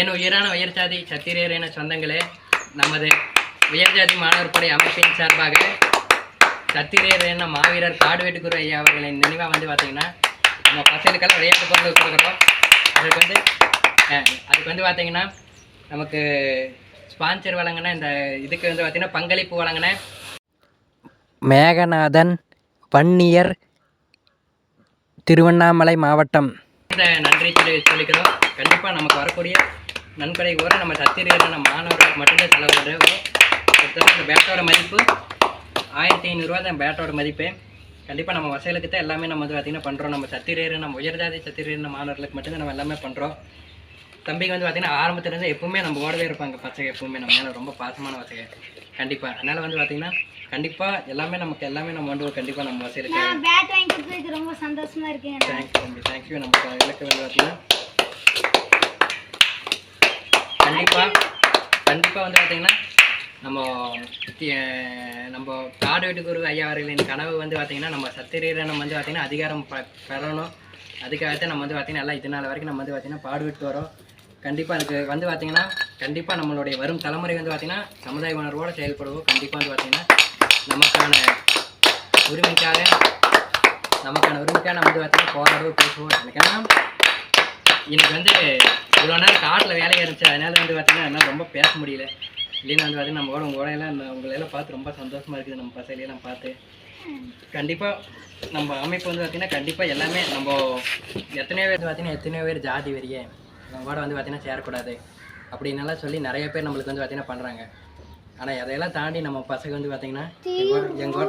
என் உயிரான உயர்ஜாதி சத்திரியர் என சொந்தங்களே நமது உயர்ஜாதி மாணவர் படை அமைப்பின் சார்பாக சத்திரியர் என்ன மாவீரர் காடுவெட்டுக்குரு ஐயா அவர்களின் நினைவாக வந்து பார்த்தீங்கன்னா நம்ம பசங்களுக்கெல்லாம் விளையாட்டு பொருள் கொடுக்குறோம். அதுக்கு வந்து அதுக்கு வந்து பார்த்தீங்கன்னா நமக்கு ஸ்பான்சர் வழங்கின இந்த இதுக்கு வந்து பார்த்தீங்கன்னா பங்களிப்பு வழங்கின மேகநாதன் வன்னியர் திருவண்ணாமலை மாவட்டம். இந்த நன்றி சொல்லி சொல்லிக்கிறோம். கண்டிப்பாக நமக்கு வரக்கூடிய நன்கொடை கூட நம்ம சத்திரியர் நம்ம மாணவர்களுக்கு மட்டும்தான் செலவு கிட்டத்தட்ட இந்த பேட்டோட மதிப்பு ஆயிரத்தி ஐநூறுரூவா தான் பேட்டோட மதிப்பு. கண்டிப்பாக நம்ம வசதிகளுக்கு தான் எல்லாமே நம்ம வந்து பார்த்திங்கன்னா பண்ணுறோம் நம்ம சத்திரியர் நம்ம உயர்ஜாதி சத்திரியர் மாணவர்களுக்கு மட்டும்தான் நம்ம எல்லாமே பண்ணுறோம் தம்பிக்கு வந்து பார்த்திங்கன்னா ஆரம்பத்துலேருந்து எப்பவுமே நம்ம ஓடவே இருப்பாங்க. பசங்க எப்பவுமே நம்ம மேலே ரொம்ப பாசமான பசங்க. கண்டிப்பாக அதனால் வந்து பார்த்திங்கன்னா கண்டிப்பாக எல்லாமே நமக்கு எல்லாமே நம்ம வந்து கண்டிப்பாக நம்ம கொடுத்ததுக்கு ரொம்ப சந்தோஷமா இருக்கேன். தேங்க்யூ தம்பி. தேங்க்யூ நமக்கு இலக்கு வந்து பார்த்தீங்கன்னா கண்டிப்பாக கண்டிப்பாக வந்து பார்த்தீங்கன்னா நம்ம நம்ம காடு வீட்டுக்குரு ஐயா அவர்களின் கனவு வந்து பார்த்தீங்கன்னா நம்ம சத்திரியரை நம்ம வந்து பார்த்தீங்கன்னா அதிகாரம் ப பெறணும். அதுக்காகத்தான் நம்ம வந்து பார்த்தீங்கன்னா எல்லாம் இது நாள் வரைக்கும் நம்ம வந்து பார்த்தீங்கன்னா பாடுவிட்டு வரோம். கண்டிப்பாக அதுக்கு வந்து பார்த்தீங்கன்னா கண்டிப்பாக நம்மளுடைய வரும் தலைமுறை வந்து பார்த்தீங்கன்னா சமுதாய உணர்வோடு செயல்படுவோம். கண்டிப்பாக வந்து பார்த்தீங்கன்னா நமக்கான உரிமைக்காக நமக்கான உரிமைக்காக நம்ம வந்து பார்த்தீங்கன்னா போராடுவோம் பேசுவோம். எனக்கென்னா இன்னைக்கு வந்து இவ்வளோ நேரம் காட்டில் வேலையாக இருந்துச்சு. அதனால வந்து பார்த்தீங்கன்னா என்னால் ரொம்ப பேச முடியல. இல்லைன்னா வந்து பார்த்தீங்கன்னா நம்ம கூட உங்கள் உங்களையெல்லாம் பார்த்து ரொம்ப சந்தோஷமாக இருக்குது. நம்ம பசங்களையெல்லாம் பார்த்து. கண்டிப்பாக நம்ம அமைப்பு வந்து பார்த்திங்கன்னா கண்டிப்பாக எல்லாமே நம்ம எத்தனையோ பேர் பார்த்தீங்கன்னா எத்தனையோ பேர் ஜாதி வெறிய நம்ம கூட வந்து பார்த்தீங்கன்னா சேரக்கூடாது அப்படின்னெல்லாம் சொல்லி நிறைய பேர் நம்மளுக்கு வந்து பார்த்தீங்கன்னா பண்ணுறாங்க ஆனால் அதையெல்லாம் தாண்டி நம்ம பசங்க வந்து பார்த்திங்கன்னா எங்கோட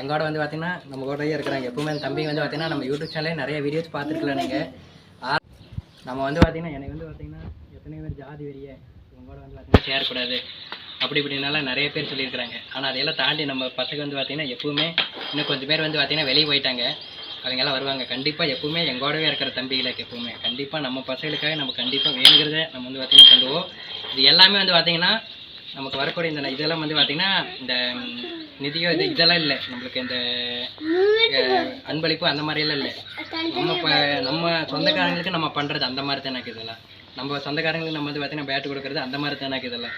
எங்கூட வந்து பார்த்திங்கன்னா நம்ம கூடயே இருக்கிறாங்க. எப்பவுமே தம்பி வந்து பார்த்தீங்கன்னா நம்ம யூடியூப் சேனலே நிறைய வீடியோஸ் பார்த்துருக்கலாம் நீங்கள் நம்ம வந்து பார்த்தீங்கன்னா எனக்கு வந்து பார்த்தீங்கன்னா எத்தனை பேர் ஜாதி வெறிய இவங்க வந்து பார்த்தீங்கன்னா சேரக்கூடாது. அப்படி இப்படின்னால நிறைய பேர் சொல்லியிருக்கிறாங்க. ஆனால் அதையெல்லாம் தாண்டி நம்ம பசங்க வந்து பார்த்தீங்கன்னா எப்பவுமே இன்னும் கொஞ்சம் பேர் வந்து பார்த்தீங்கன்னா வெளியே போயிட்டாங்க. அவங்கெல்லாம் வருவாங்க. கண்டிப்பாக எப்பவுமே எங்கூடவே இருக்கிற தம்பிகளுக்கு எப்பவுமே. கண்டிப்பாக நம்ம பசங்களுக்காக நம்ம கண்டிப்பாக வேணுங்கிறத நம்ம வந்து பார்த்தீங்கன்னா பண்ணுவோம். இது எல்லாமே வந்து பார்த்தீங்கன்னா நமக்கு வரக்கூடிய இந்த இதெல்லாம் வந்து பார்த்தீங்கன்னா இந்த நிதியோ இது இதெல்லாம் இல்லை. நம்மளுக்கு இந்த அன்பளிப்பு அந்த மாதிரியெல்லாம் இல்லை. நம்ம நம்ம சொந்தக்காரங்களுக்கு நம்ம பண்ணுறது அந்த மாதிரி தான் இதெல்லாம் நம்ம சொந்தக்காரங்களுக்கு நம்ம வந்து பார்த்தீங்கன்னா பேட் கொடுக்குறது அந்த மாதிரி தான் இதெல்லாம்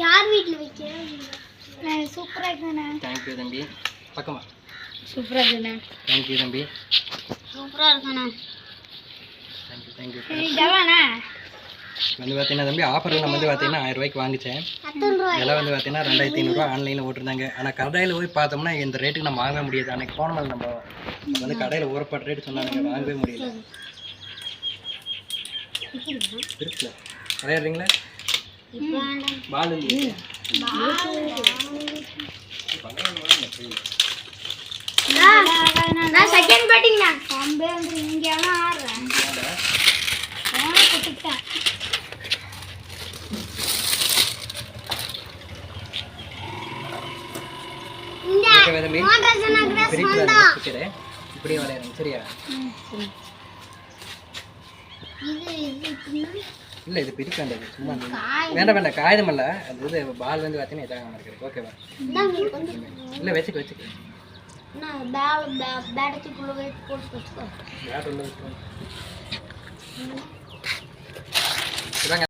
யார் வீட்டில் வைக்கிறேன் சூப்பராக இருக்குண்ணே தேங்க்யூ தம்பி. பக்கமா. சூப்பராக இருக்குண்ணே தேங்க்யூ தம்பி. சூப்பராக இருக்குண்ணே தேங்க்யூ தேங்க்யூ வந்து பார்த்தீங்கன்னா தம்பி ஆஃபரில் நம்ம வந்து பார்த்தீங்கன்னா ஆயிரம் ரூபாய்க்கு வாங்கிச்சேன். விலை வந்து பார்த்தீங்கன்னா ரெண்டாயிரத்தி ஐநூறுரூவா ஆன்லைனில் போட்டிருந்தாங்க. ஆனால் கடையில் போய் பார்த்தோம்னா இந்த ரேட்டுக்கு நம்ம வாங்க முடியாது. அன்னைக்கு போனோம் நம்ம. வந்து கடையில் ஊறப்பட்ட ரேட்டு சொன்னாங்க வாங்கவே முடியல. இருக்குல்ல விளையாடுறீங்களா? பால். செகண்ட் அம்பே மோட்டார் சொன்னாங்க பிரித்து இப்படியே விளையாடுங்க சரியா? இல்லை இது பிரிக்க வேண்டாது சும்மா. வேண்டாம் வேண்டாம் காகிதம் இல்லை அது இது பால் வந்து பார்த்தீங்கன்னா இதாக இருக்குது ஓகேவா இல்லை வச்சுக்க வச்சுக்க. பேட் உள்ள